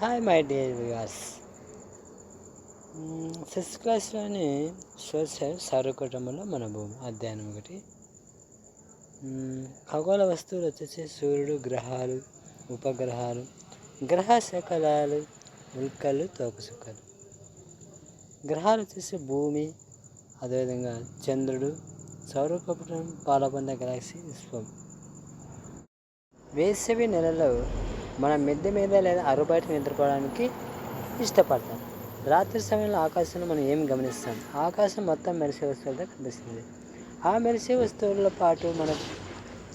Hi my dear viewers fifth క్లాస్లోని social సౌరకుటుంబంలో మన భూమి అధ్యయనం ఒకటి. Hmm, ఖగోళ వస్తువులు వచ్చేసి సూర్యుడు గ్రహాలు ఉపగ్రహాలు గ్రహ శకలాలు ఉల్కలు తోకసుక్కలు గ్రహాలు వచ్చేసి భూమి అదేవిధంగా చంద్రుడు సౌరకుటుంబం పాలపొంద గెలాక్సీ విశ్వం. వేసవి నెలలో మనం మిద్దె మీద లేదా అరుగు బయట నిద్రపోవడానికి ఇష్టపడతాం. రాత్రి సమయంలో ఆకాశంలో మనం ఏం గమనిస్తాం? ఆకాశం మొత్తం మెరిసే వస్తువులతో కనిపిస్తుంది. ఆ మెరిసే వస్తువులతో పాటు మనం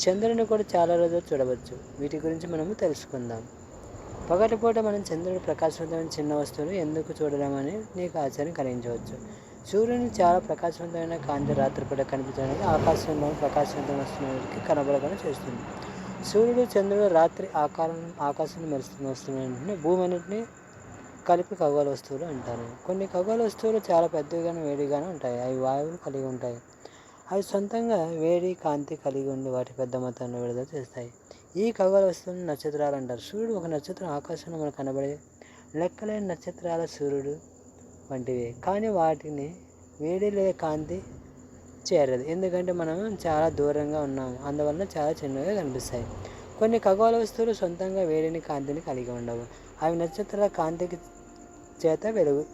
చంద్రుని కూడా చాలా రోజులు చూడవచ్చు. వీటి గురించి మనము తెలుసుకుందాం. పగటిపూట మనం చంద్రుడు ప్రకాశవంతమైన చిన్న వస్తువులు ఎందుకు చూడలేమని నీకు ఆశ్చర్యం కలిగించవచ్చు. సూర్యుని చాలా ప్రకాశవంతమైన కాంతి రాత్రిపూట కనిపించడానికి ఆకాశంలో ప్రకాశవంతమైన వస్తువులకి కనబడకుండా చేస్తుంది. సూర్యుడు చంద్రుడు రాత్రి ఆకారం ఆకాశాన్ని మెరుస్తున్న వస్తువులన్నింటినీ భూమి అన్నింటినీ కలిపి ఖగోళ వస్తువులు అంటారు. కొన్ని ఖగోళ వస్తువులు చాలా పెద్దవిగాను వేడిగాను ఉంటాయి. అవి వాయువులు కలిగి ఉంటాయి. అవి సొంతంగా వేడి కాంతి కలిగి ఉండి వాటి పెద్ద మొత్తంలో విడుదల చేస్తాయి. ఈ ఖగోళ వస్తువులను నక్షత్రాలు అంటారు. సూర్యుడు ఒక నక్షత్రం ఆకాశంలో మనకు కనబడే లెక్కలేని నక్షత్రాల సూర్యుడు వంటివి. కానీ వాటిని వేడి లేదా కాంతి చేరదు. ఎందుకంటే మనం చాలా దూరంగా ఉన్నాము. అందువలన చాలా చిన్నగా కనిపిస్తాయి. కొన్ని ఖగోళ వస్తువులు సొంతంగా వేడిని కాంతిని కలిగి ఉండవు. అవి నక్షత్రాల కాంతికి చేత వెలుగు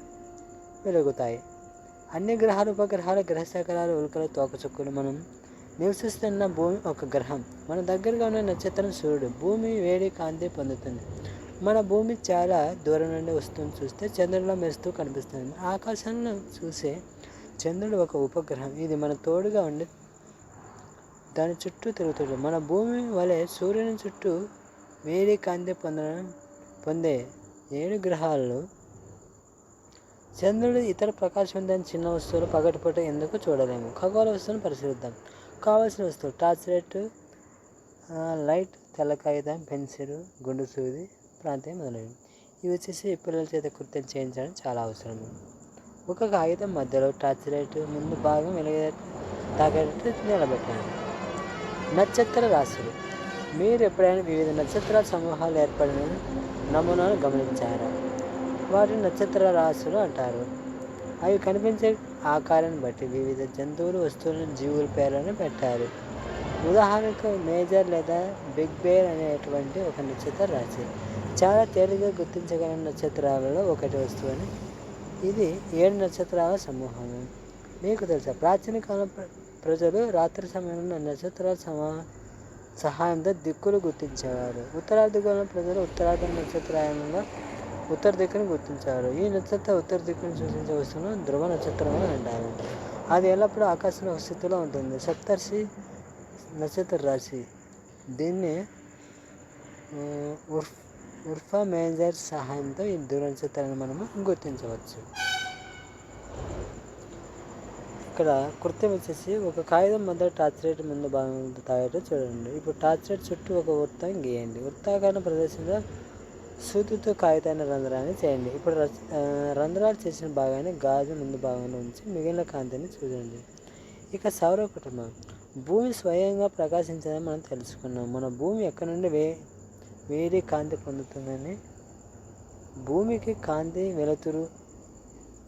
వెలుగుతాయి. అన్ని గ్రహాలు ఉపగ్రహాలు గ్రహ శకలాలు ఉల్కలు తోకచుక్కలు మనం నివసిస్తున్న భూమి ఒక గ్రహం. మన దగ్గరగా ఉన్న నక్షత్రం సూర్యుడు. భూమి వేడి కాంతి పొందుతుంది. మన భూమి చాలా దూరం నుండి వస్తుంది చూస్తే చంద్రుడిలో మెరుస్తూ కనిపిస్తుంది. ఆకాశంలో చూసే చంద్రుడు ఒక ఉపగ్రహం. ఇది మన తోడుగా ఉండి దాని చుట్టూ తిరుగుతుంది. మన భూమి వలె సూర్యుని చుట్టూ వేడి కాంతి పొందడం పొందే ఏడు గ్రహాల్లో చంద్రుడు ఇతర ప్రకాశవంతమైన చిన్న వస్తువులు పగటిపూట ఎందుకు చూడలేము? ఖగోళ వస్తువులను పరిశీలిద్దాం. కావాల్సిన వస్తువులు టార్చ్ లైట్ లైట్ తెల్ల కాగితం పెన్సిల్ గుండు సూది ప్రాంతం మొదలైనవి. ఇవి వచ్చేసి పిల్లల చేత కృత్యం చేయించడం చాలా అవసరం. ఒక కాగితం మధ్యలో టార్చ్ లైట్ ముందు భాగం వెలుగు తాగేటట్టు నిలబెట్టండి నక్షత్ర రాశులు. మీరు ఎప్పుడైనా వివిధ నక్షత్ర సమూహాలు ఏర్పడిన నమూనాలు గమనించారా? వాటిని నక్షత్ర రాశులు అంటారు. అవి కనిపించే ఆకారాన్ని బట్టి వివిధ జంతువులు వస్తువులను జీవుల పేర్లను పెట్టారు. ఉదాహరణకు మేజర్ లేదా బిగ్ బేర్ అనేటువంటి ఒక నక్షత్ర రాశి. చాలా తేలిగ్గా గుర్తించగల నక్షత్రాలలో ఒకటి వస్తువుని ఇది ఏడు నక్షత్రాల సమూహం మీకు తెలుసా ప్రాచీన కాలం ప్ర- ప్రజలు రాత్రి సమయంలో నక్షత్రాల సమా సహాయంతో దిక్కులు గుర్తించేవారు. ఉత్తరార్ధగోళం ప్రజలు ఉత్తరాది నక్షత్రాలలో ఉత్తర దిక్కును గుర్తించారు ఈ నక్షత్ర ఉత్తర దిక్కును సూచించే వస్తువును ధ్రువ నక్షత్రం అని అంటారు. అది ఎల్లప్పుడూ ఆకాశంలో ఒక స్థితిలో ఉంటుంది. సప్తర్షి నక్షత్ర రాశి. దీన్ని ఉర్ఫ్ ఉర్ఫా మేజర్ సహాయంతో ఈ ధ్రువ నక్షత్రాన్ని మనము గుర్తించవచ్చు. ఇక్కడ కృత్యం వచ్చేసి ఒక కాగితం మధ్య టార్చ్ రేట్ ముందు భాగం తాగేట చూడండి. ఇప్పుడు టార్చ్ రేట్ చుట్టూ ఒక వృత్తం గీయండి. వృత్తాకారణ ప్రదేశంలో సూతితో కాగితాన్ని రంధ్రాన్ని చేయండి. ఇప్పుడు రంధ్రాలు చేసిన భాగాన్ని గాజు ముందు భాగంలో ఉంచి మిగిలిన కాంతిని చూడండి. ఇక సౌర కుటుంబం భూమి స్వయంగా ప్రకాశించదని మనం తెలుసుకున్నాం. మన భూమి ఎక్కడి నుండి వే వేడి కాంతి పొందుతుందని భూమికి కాంతి వెలుతురు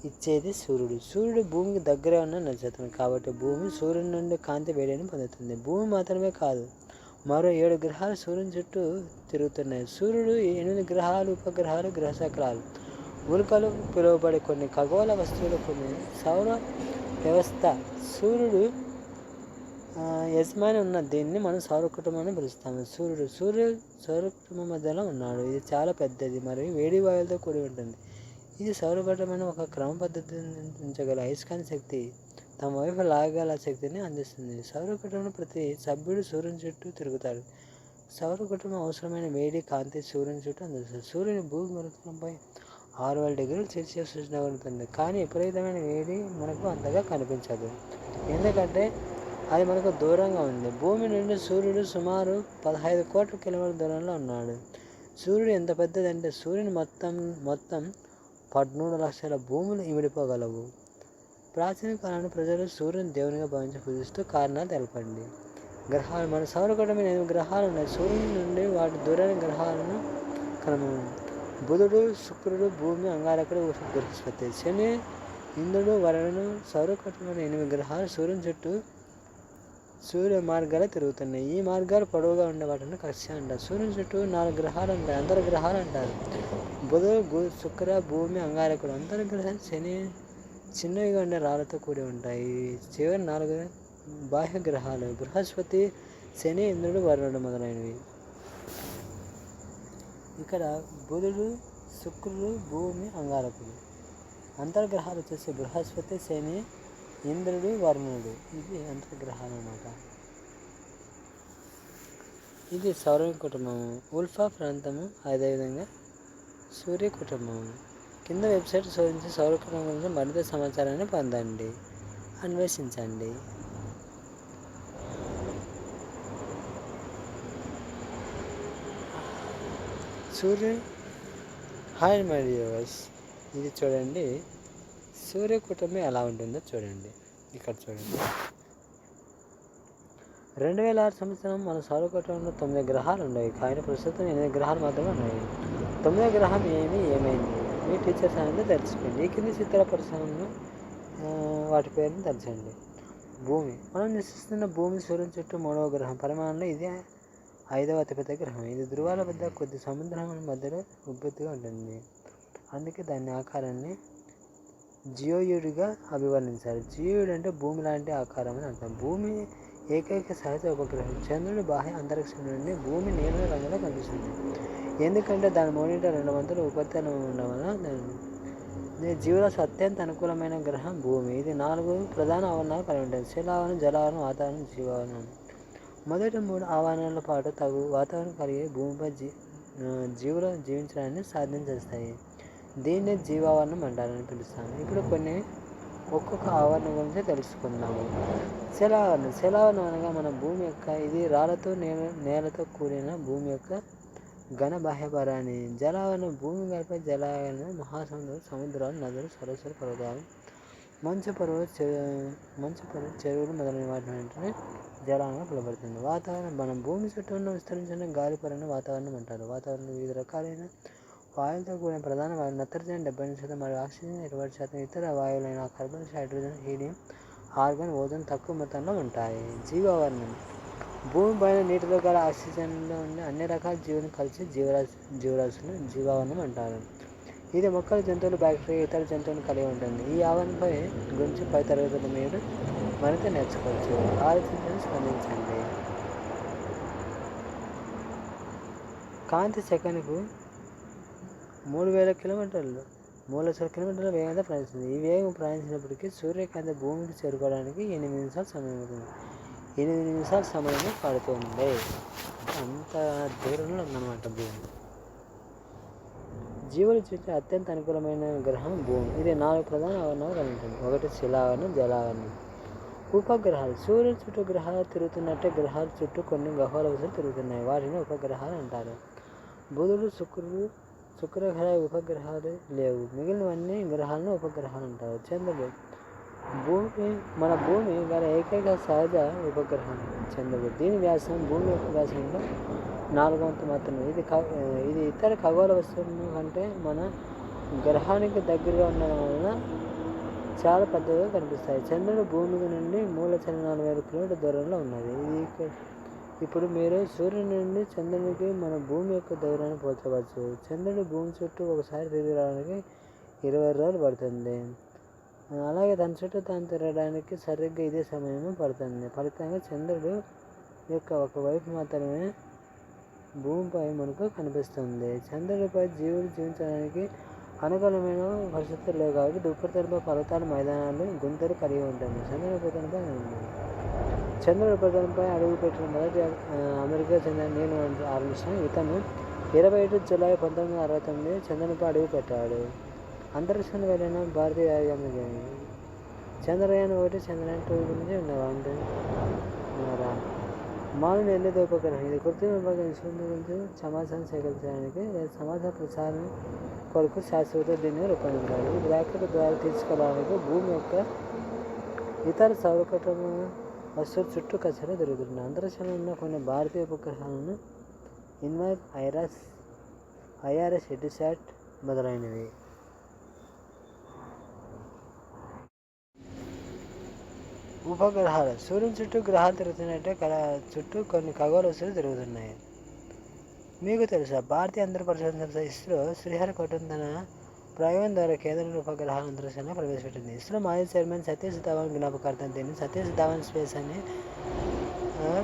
ఇచ్చేది సూర్యుడు. సూర్యుడు భూమికి దగ్గర ఉన్న నక్షత్రం. కాబట్టి భూమి సూర్యుడి నుండి కాంతి వేడిని పొందుతుంది. భూమి మాత్రమే కాదు మరో ఏడు గ్రహాలు సూర్యుని చుట్టూ తిరుగుతున్నాయి. సూర్యుడు ఎనిమిది గ్రహాలు ఉపగ్రహాలు గ్రహ చక్రాలు ఉల్కలు పిలువబడే కొన్ని ఖగోళ వస్తువులు కొన్ని సౌర వ్యవస్థ. సూర్యుడు యజమాని ఉన్న దీన్ని మనం సౌరకుటుంబం అని పిలుస్తాము. సూర్యుడు సూర్యుడు సౌరకుటుంబం మధ్యలో ఉన్నాడు. ఇది చాలా పెద్దది మరియు వేడి వాయువులతో కూడి ఉంటుంది. ఇది సౌరకుటమైన ఒక క్రమ పద్ధతిని ఉంచగల అయస్కాంత శక్తి. తమ వైపు లాగల శక్తిని అందిస్తుంది. సౌర కుటుంబంలో ప్రతి సభ్యుడు సూర్యుని చుట్టూ తిరుగుతాడు. సౌర కుటుంబం అవసరమైన వేడి కాంతి సూర్యుని చుట్టూ అందిస్తుంది. సూర్యుని భూమి మరుగుతంపై ఆరు వేల డిగ్రీలు సెల్సియస్ ఉంటుంది. కానీ విపరీతమైన వేడి మనకు అంతగా కనిపించదు. ఎందుకంటే అది మనకు దూరంగా ఉంది. భూమి నుండి సూర్యుడు సుమారు పదహైదు కోట్ల కిలోమీటర్ల దూరంలో ఉన్నాడు. సూర్యుడు ఎంత పెద్దదంటే సూర్యుని మొత్తం మొత్తం పదమూడు లక్షల భూములు ఇమిడిపోగలవు. ప్రాచీన కాలంలో ప్రజలు సూర్యుని దేవునిగా భావించి పూజిస్తూ కారణాలు తెలపండి. గ్రహాలు మన సౌరకుటం ఎనిమిది గ్రహాలు ఉన్నాయి. సూర్యుని నుండి వాటి దూరమైన గ్రహాలను కనుమ బుధుడు శుక్రుడు భూమి అంగారకుడు బృహస్పతి. శని ఇంద్రుడు వరుణుడు సౌరకటంలోని ఎనిమిది గ్రహాలు సూర్యుని చుట్టూ సూర్య మార్గాలు తిరుగుతున్నాయి. ఈ మార్గాలు పొడవుగా ఉండే వాటిని కక్ష అంటారు. సూర్యుని చుట్టూ నాలుగు గ్రహాలు ఉంటాయి. అంతర్ గ్రహాలు అంటారు. బుధుడు శుక్ర భూమి అంగారకుడు అంతర్గ్రహం గ్రహాలు శని చిన్నవిగా ఉండే రాళ్ళతో కూడి ఉంటాయి. చివరి నాలుగు బాహ్య గ్రహాలు బృహస్పతి శని ఇంద్రుడు వరుణుడు మొదలైనవి. ఇక్కడ బుధుడు శుక్రుడు భూమి అంగారకుడు. అంతర్గ్రహాలు వచ్చేసి బృహస్పతి శని ఇంద్రుడు వరుణుడు ఇది అంతర్గ్రహాలు అన్నమాట. ఇది సౌర కుటుంబము ఉల్ఫా ప్రాంతము అదేవిధంగా సూర్య కుటుంబము కింద వెబ్సైట్ శోధించి సౌర కుటుంబం గురించి మరింత సమాచారాన్ని పొందండి. అన్వేషించండి. సూర్య హాయ్ మై వ్యూవర్స్ ఇది చూడండి. సూర్య కుటుంబం ఎలా ఉంటుందో చూడండి. ఇక్కడ చూడండి. రెండు వేల ఆరు సంవత్సరం మన సౌరకూటంలో తొమ్మిది గ్రహాలు ఉన్నాయి. కానీ ప్రస్తుతం ఎనిమిది గ్రహాలు మాత్రమే ఉన్నాయి. తొమ్మిది గ్రహం ఏమి ఏమైంది? మీ టీచర్స్ అనేది తెలుసుకోండి. ఈ కింది చిత్ర పరిశ్రమను వాటి పేరుని తెలుసండి. భూమి. మనం నివసిస్తున్న భూమి సూర్యుని చుట్టూ మూడవ గ్రహం. పరిమాణంలో ఇది ఐదవ అతిపెద్ద గ్రహం. ఇది ధృవాల వద్ద కొద్ది సముద్రముల మధ్యలో ఉబ్బెత్తుగా ఉంటుంది. అందుకే దాని ఆకారాన్ని జియోయుడిగా అభివర్ణించారు. జియోయుడు అంటే భూమి లాంటి ఆకారం అని అర్థం. భూమి ఏకైక సహజ ఉపగ్రహం. చంద్రుడి బాహ్య అంతరిక్షం నుండి భూమి నీలం రంగులో కనిపిస్తుంది. ఎందుకంటే దాని మూడింట రెండు వంతుల ఉపరితలం ఉండడం వల్ల దాని జీవరాశి అత్యంత అనుకూలమైన గ్రహం భూమి. ఇది నాలుగు ప్రధాన ఆవరణాలు కలిగి ఉంటుంది శిలావరణం జలావరణం వాతావరణం జీవావరణం. మొదటి మూడు ఆవరణల పాటు తగు వాతావరణం కలిగి భూమిపై జీ జీవులు జీవించడాన్ని సాధ్యం చేస్తాయి దీన్నే జీవావరణం అంటారని పిలుస్తాను. ఇప్పుడు కొన్ని ఒక్కొక్క ఆవరణ గురించి తెలుసుకుందాము. శిలావరణం. శిలావరణం అనగా మన భూమి యొక్క ఇది రాళ్ళతో నేల నేలతో కూడిన భూమి యొక్క ఘన బాహ్యపరాన్ని. జలావరణం భూమి గడిపే జలావరణ మహాసముద్రం సముద్రాలు నదులు సరస్సులు పర్వతాలు మంచు పర్వత మంచు పర్వత చెరువులు మొదలైన వాటి వెంటనే జలాలను పిలువబడుతుంది. వాతావరణం. మనం భూమి చుట్టూ ఉన్న విస్తరించిన గాలి వాతావరణం అంటారు. వాతావరణం వివిధ రకాలైన వాయువులతో కూడిన ప్రధాన వాయువు నత్రజని డెబ్బై శాతం మరియు ఆక్సిజన్ ఇరవై శాతం ఇతర వాయువులైన carbon hydrogen helium argon ozone తక్కువ మొత్తంలో ఉంటాయి. జీవావరణం. భూమి పైన నీటిలో గల ఆక్సిజన్లో ఉండే అన్ని రకాల జీవులను కలిసి జీవరాశి జీవరాశులు జీవావరణం అంటారు. ఇది మొక్కలు జంతువులు బ్యాక్టీరియా ఇతర జంతువులను కలిగి ఉంటుంది. ఈ ఆవరణపై గురించి పై తరగతులు మీరు మరింత నేర్చుకోవచ్చు. ఆలోచించని స్పందించండి. కాంతి సెకనుకు మూడు వేల కిలోమీటర్లు. మూడు లక్షల కిలోమీటర్ల వేగంతో ప్రయాణిస్తుంది. ఈ వేగం ప్రయాణించినప్పటికీ సూర్యకాంతి భూమికి చేరుకోవడానికి ఎనిమిది నిమిషాలు సమయం అవుతుంది ఎనిమిది నిమిషాల సమయం పడుతుంది. అంత దూరంలో ఉందన్నమాట భూమి. జీవులు చూసే అత్యంత అనుకూలమైన గ్రహం భూమి. ఇది నాలుగు ప్రధాన ఆవరణాలు కలిగి ఉంటుంది. ఒకటి శిలావరణం జలావరణం. ఉపగ్రహాలు. సూర్యుని చుట్టూ గ్రహాలు తిరుగుతున్నట్టే గ్రహాల చుట్టూ కొన్ని గ్రహాల వసలు తిరుగుతున్నాయి. వాటిని ఉపగ్రహాలు అంటారు. బుధుడు శుక్రుడు శుక్రగ్రహ ఉపగ్రహాలు లేవు. మిగిలినవన్నీ గ్రహాలను ఉపగ్రహాలు అంటారు. చంద్రుడు భూమి మన భూమి గల ఏకైక సహజ ఉపగ్రహం చంద్రుడు. దీని వ్యాసం భూమి యొక్క వ్యాసంలో నాలుగు వంతు మాత్రమే. ఇది క ఇది ఇతర ఖగోళ వస్తువులను కంటే మన గ్రహానికి దగ్గరగా ఉండడం వలన చాలా పెద్దగా కనిపిస్తాయి. చంద్రుడు భూమి నుండి మూల చలనాలు నాలుగు వేల కిలోమీటర్ దూరంలో ఉన్నది. ఇది ఇప్పుడు మీరు సూర్యుని నుండి చంద్రునికి మన భూమి యొక్క దూరాన్ని పోల్చవచ్చు. చంద్రుడు భూమి చుట్టూ ఒకసారి తిరిగి రావడానికి ఇరవై రోజులు పడుతుంది. అలాగే దాని చుట్టూ తాను తిరగడానికి సరిగ్గా ఇదే సమయం పడుతుంది. ఫలితంగా చంద్రుడు యొక్క ఒకవైపు మాత్రమే భూమిపై మనకు కనిపిస్తుంది. చంద్రుడిపై జీవులు జీవించడానికి అనుకూలమైన పరిస్థితులు లేవు కాబట్టి ఉపరితలంపై పర్వతాల మైదానాలు గుంతలు కలిగి ఉంటుంది చంద్రుడి ఉపరితలంపై చంద్రుని ఉపరితలంపై అడుగు పెట్టిన మొదటి అమెరికా చెందిన నేను ఆరంభించిన ఇతను ఇరవై ఏడు జూలై పంతొమ్మిది వందల అరవై తొమ్మిది చంద్రునిపై అడుగు పెట్టాడు. అంతరిక్షానికి వెళ్ళిన భారతీయ వ్యోమగామి చంద్రయాన్ ఒకటి చంద్రయాన్ టూ గురించి ఉన్నారు మామూలు ఉన్నారా మానవుని ఎల్లేది ఉపగ్రహం ఇది కృత్రిమ సమాచారం సేకరించడానికి లేదా సమాచార ప్రసారం కొరకు శాశ్వత దీన్ని రూపొందించాలి. ఈ బ్రాకెట్ ద్వారా తీసుకురావడానికి భూమి యొక్క ఇతర సౌకర్యం వస్తువుల చుట్టూ కచ్చలు జరుగుతుంది. అంతరిక్షంలో ఉన్న కొన్ని భారతీయ ఉపగ్రహాలను ఇన్వైట్ ఐరాస్ ఐఆర్ఎస్ హెడ్సాట్ మొదలైనవి. ఉపగ్రహాలు. సూర్యుని చుట్టూ గ్రహాలు తిరుగుతున్నట్టే కళ చుట్టూ కొన్ని ఖగోళ వస్తువులు తిరుగుతున్నాయి. మీకు తెలుసా భారతీయ అంతర పరిశోధన సంస్థ ఇస్రో శ్రీహరికోటం తన ప్రయోగం ద్వారా కేంద్ర ఉపగ్రహాల అంతరిక్షంలో ప్రవేశపెట్టింది. ఇస్రో మాజీ చైర్మన్ సతీష్ ధావన్ జ్ఞాపకార్థం దీన్ని సతీష్ ధావన్ స్పేస్ అని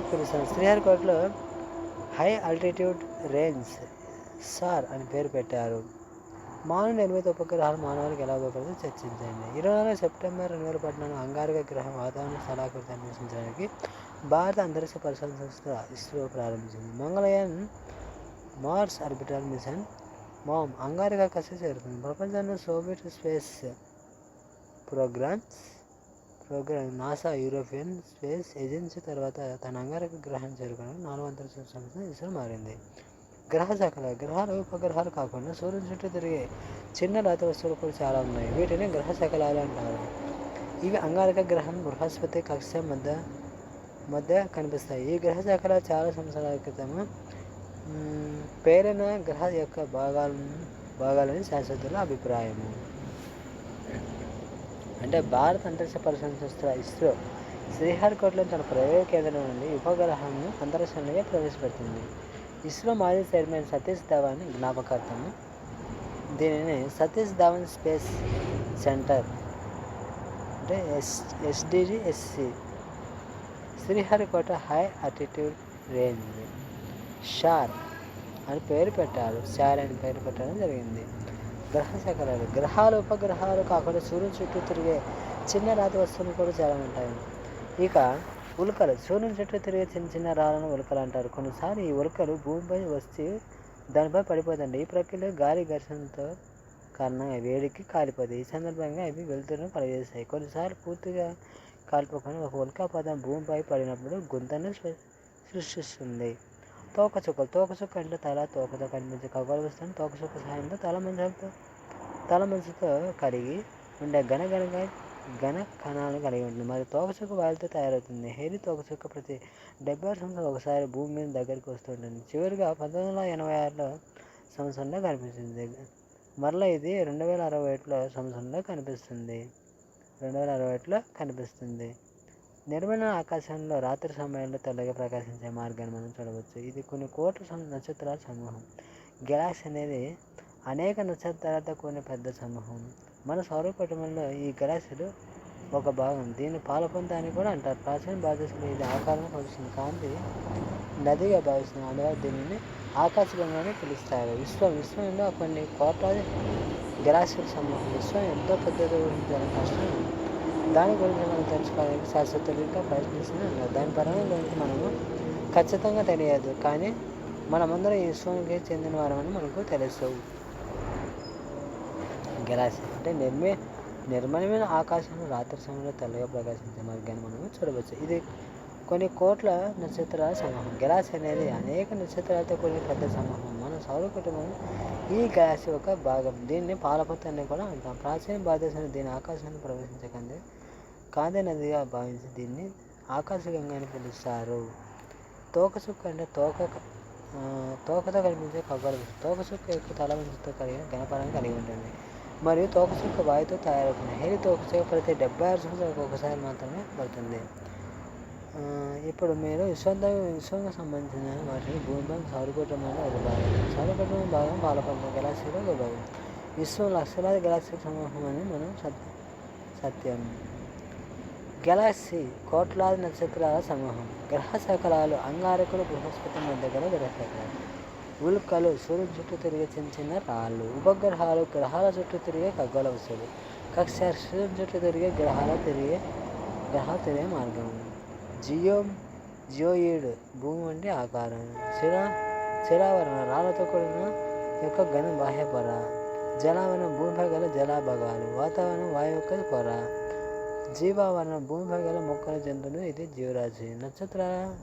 పిలుస్తాను శ్రీహరికోటలో హై ఆల్టిట్యూడ్ రేంజ్ సార్ అని పేరు పెట్టారు. మానవుని నిర్మిత ఉపగ్రహాలు మానవులకు ఎలా ఉపయోగపడుతుందో చర్చించండి. ఇరవై నాలుగు సెప్టెంబర్ రెండు వేల పద్నాలుగు అంగారక గ్రహం వాతావరణ స్థలాకృతి అన్వేషించడానికి భారత అంతరిక్ష పరిశోధన సంస్థ ఇస్రో ప్రారంభించింది. Mangalyaan Mars orbital mission MOM అంగారక కసి చేరుతుంది ప్రపంచంలో Soviet space programmes programme NASA European space agency తర్వాత తన అంగారక గ్రహం చేరుకోవడానికి నాలుగు అంతరిక్ష సంస్థ ఇస్రో మారింది. గ్రహ శాఖలు. గ్రహాలు ఉపగ్రహాలు కాకుండా సూర్యుని చుట్టూ తిరిగే చిన్న రాతి వస్తువులు కూడా చాలా ఉన్నాయి. వీటిని గ్రహ శకలాలు అంటారు. ఇవి అంగారక గ్రహం బృహస్పతి కక్ష మధ్య మధ్య కనిపిస్తాయి. ఈ గ్రహ శాఖలు చాలా సంవత్సరాల క్రితం పేరైన గ్రహ యొక్క భాగాలను భాగాలని శాస్త్రజ్ఞుల అభిప్రాయము అంటే భారత అంతరిక్ష పరిశోధన సంస్థ ఇస్రో శ్రీహరికోటలో తన ప్రయోగ కేంద్రం నుండి ఉపగ్రహాన్ని అంతరిక్షంలోకి ప్రవేశపెడుతుంది ఇస్రో మాజీ చైర్మన్ సతీష్ ధవన్ జ్ఞాపకార్థం దీనిని సతీష్ ధవన్ స్పేస్ సెంటర్ అంటే S SDGSC Sriharikota high attitude range SHAR అని పేరు పెట్టారు. షార్ అని పేరు పెట్టడం జరిగింది. గ్రహ శకలాలు గ్రహాలు ఉపగ్రహాలు కాకుండా సూర్యుని చుట్టూ తిరిగే చిన్న రాతి వస్తువులు కూడా చాలా ఉంటాయి. ఇక ఉల్కలు. సూర్యుని చుట్టూ తిరిగే చిన్న చిన్న రాళ్ళను ఉల్కలు అంటారు. కొన్నిసార్లు ఈ ఉల్కలు భూమిపై వచ్చి దానిపై పడిపోతుంది ఈ ప్రక్రియలో గాలి ఘర్షణతో కారణంగా వేడికి కాలిపోతాయి. ఈ సందర్భంగా అవి వెలుతురును కలిగజేస్తాయి కొన్నిసార్లు పూర్తిగా కాలిపోకుండా ఒక ఉల్కాపాతం భూమిపై పడినప్పుడు గుంతను సృ- సృష్టిస్తుంది. తోకచుక్కలు తోకచుక్క అంటే తల తోకతో కనిపించే ఖగోళ వస్తువుని తోకచుక్క సహాయంతో తల మంచులతో తల మంచుతో కలిగి ఉండే ఘనఘనగా ఘన కణాలను కలిగి ఉంటుంది. మరియు తోకచుక్క వాయులతో తయారవుతుంది. హెరి తోకచుక్క ప్రతి డెబ్బై సంవత్సరాలు ఒకసారి భూమి మీద దగ్గరికి వస్తుంటుంది చివరిగా పంతొమ్మిది వందల ఎనభై ఆరులో సంవత్సరంలో కనిపిస్తుంది. మరలా ఇది రెండు వేల అరవై ఒకటిలో సంవత్సరంలో కనిపిస్తుంది. రెండు వేల అరవై ఒకటిలో కనిపిస్తుంది. నిర్మల ఆకాశంలో రాత్రి సమయంలో తెల్లగా ప్రకాశించే మార్గాన్ని మనం చూడవచ్చు. ఇది కొన్ని కోట్ల నక్షత్రాల సమూహం. గెలాక్సీ అనేది అనేక నక్షత్రాలతో కూడిన పెద్ద సమూహం. మన సౌరపటంలో ఈ గెలాక్సీలు ఒక భాగం. దీన్ని పాలపంత అని కూడా అంటారు. ప్రాచీన భారతదేశంలో ఇది ఆకారం కలుస్తుంది కాంతి నదిగా భావిస్తుంది అందువల్ల దీనిని ఆకాశగంగానే పిలుస్తారు. విశ్వం విశ్వంలో కొన్ని కోట్లాది గెలాక్సీల సమూహం. విశ్వం ఎంతో పెద్దది ఊహించడం కష్టం దాని గురించి మనం తెలుసుకోవడానికి శాశ్వతంగా ఇంకా ప్రయత్నిస్తూనే ఉన్నారు. దాని పరంగా గురించి మనము ఖచ్చితంగా తెలియదు. కానీ మనమందరం ఈ విశ్వానికి చెందిన వారమని మనకు తెలుసు. గెలాక్సీ అంటే నిర్మే నిర్మలమైన ఆకాశంలో రాత్రి సమయంలో తెల్లగా ప్రకాశించే మార్గాన్ని మనము చూడవచ్చు. ఇది కొన్ని కోట్ల నక్షత్రాల సమూహం. గెలాక్సీ అనేది అనేక నక్షత్రాలతో కూడిన పెద్ద సమూహం. మన సౌర కుటుంబం ఈ గెలాక్సీ ఒక భాగం. దీన్ని పాలపత్తి అని కూడా అంటాం. ప్రాచీన భారతదేశంలో దీని ఆకాశాన్ని ప్రవేశించకండి కాంతి నదిగా భావించి దీన్ని ఆకాశగంగా అని పిలుస్తారు తోకచుక్క అంటే తోక తోకతో కనిపించే ఖగోళ తోకచుక్క యొక్క తల మంచుతో కలిగిన ఘనపరాన్ని కలిగి ఉంటుంది. మరియు తోకచుక్క వాయుతో తయారవుతుంది. హెలి తోకచుక్క ప్రతి డెబ్బై ఆరు సంవత్సరాలకు ఒకసారి మాత్రమే పడుతుంది. ఇప్పుడు మీరు విశ్వంతో విశ్వంకు సంబంధించిన వాటిని భూమిపై సౌరకుటుంబంలో ఒక భాగం సౌరకుటుంబం భాగం పాలపంత గెలాక్సీలో ఒక భాగం విశ్వం లక్షలాది గెలాక్సీ సమూహం అని మనం సత్య సత్యం. గెలాక్సీ కోట్లాది నక్షత్రాల సమూహం. గ్రహ శకలాలు అంగారకులు బృహస్పతి మధ్య గల గ్రహ శకలాలు ఉల్కలు సూర్యుని చుట్టూ తిరిగే చిన్న చిన్న రాళ్ళు ఉపగ్రహాలు గ్రహాల చుట్టూ తిరిగే ఖగోళ వస్తువులు. కక్ష సూర్యుని చుట్టూ తిరిగే గ్రహాల తిరిగే గ్రహాలు తిరిగే మార్గం. జియో జియోయిడ్ భూమి వంటి ఆకారం. శిలా శిలావరణ రాళ్ళతో కూడిన యొక్క ఘన బాహ్య పొర. జలావరణం భూమిపై గల జలాభాగాలు. వాతావరణం వాయు యొక్క పొర. జీవావరణం భూమిపై గల మొక్కల జంతువులు ఇది జీవరాశి. నక్షత్రాల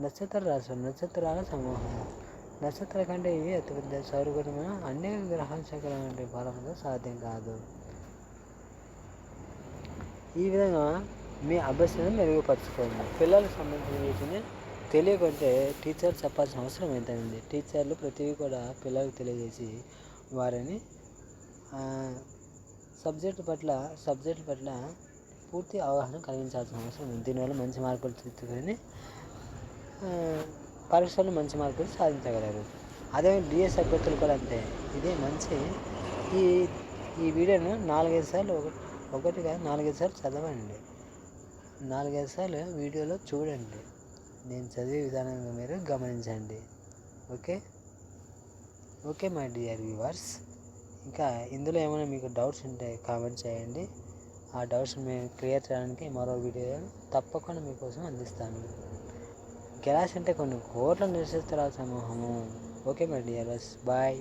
నక్షత్ర రాశులు నక్షత్రాల సమూహం. నక్షత్రాల కంటే ఇవి అతిపెద్ద సౌరకుటమైన అనేక గ్రహాల చక్రం వంటి బలంతో సాధ్యం కాదు. ఈ విధంగా మీ అభ్యసనం మెరుగుపరచుకోండి. పిల్లలకు సంబంధించిన విషయమే తెలియకుంటే టీచర్ చెప్పాల్సిన అవసరం ఎంతైంది? టీచర్లు ప్రతిదీ కూడా పిల్లలకు తెలియజేసి వారిని సబ్జెక్టు పట్ల సబ్జెక్టు పట్ల పూర్తి అవగాహన కలిగించాల్సిన అవసరం ఉంది. దీనివల్ల మంచి మార్కులు తెచ్చుకొని పరీక్షలు మంచి మార్కులు సాధించగలరు. అదే డిఎస్ అభ్యర్థులు కూడా అంతే. ఇది మంచి. ఈ ఈ వీడియోను నాలుగైదు సార్లు ఒకటి ఒకటిగా నాలుగైదు సార్లు చదవండి. నాలుగైదు సార్లు వీడియోలో చూడండి. నేను చదివే విధానంగా మీరు గమనించండి. Okay? Okay my dear viewers. ఇంకా ఇందులో ఏమైనా మీకు డౌట్స్ ఉంటే కామెంట్ చేయండి. ఆ డౌట్స్ మేము క్లియర్ చేయడానికి మరో వీడియో తప్పకుండా మీకోసం అందిస్తాను. కెలాస్ అంటే కొన్ని కోట్ల నిరసిస్తున్న సమూహము. Okay my dears bye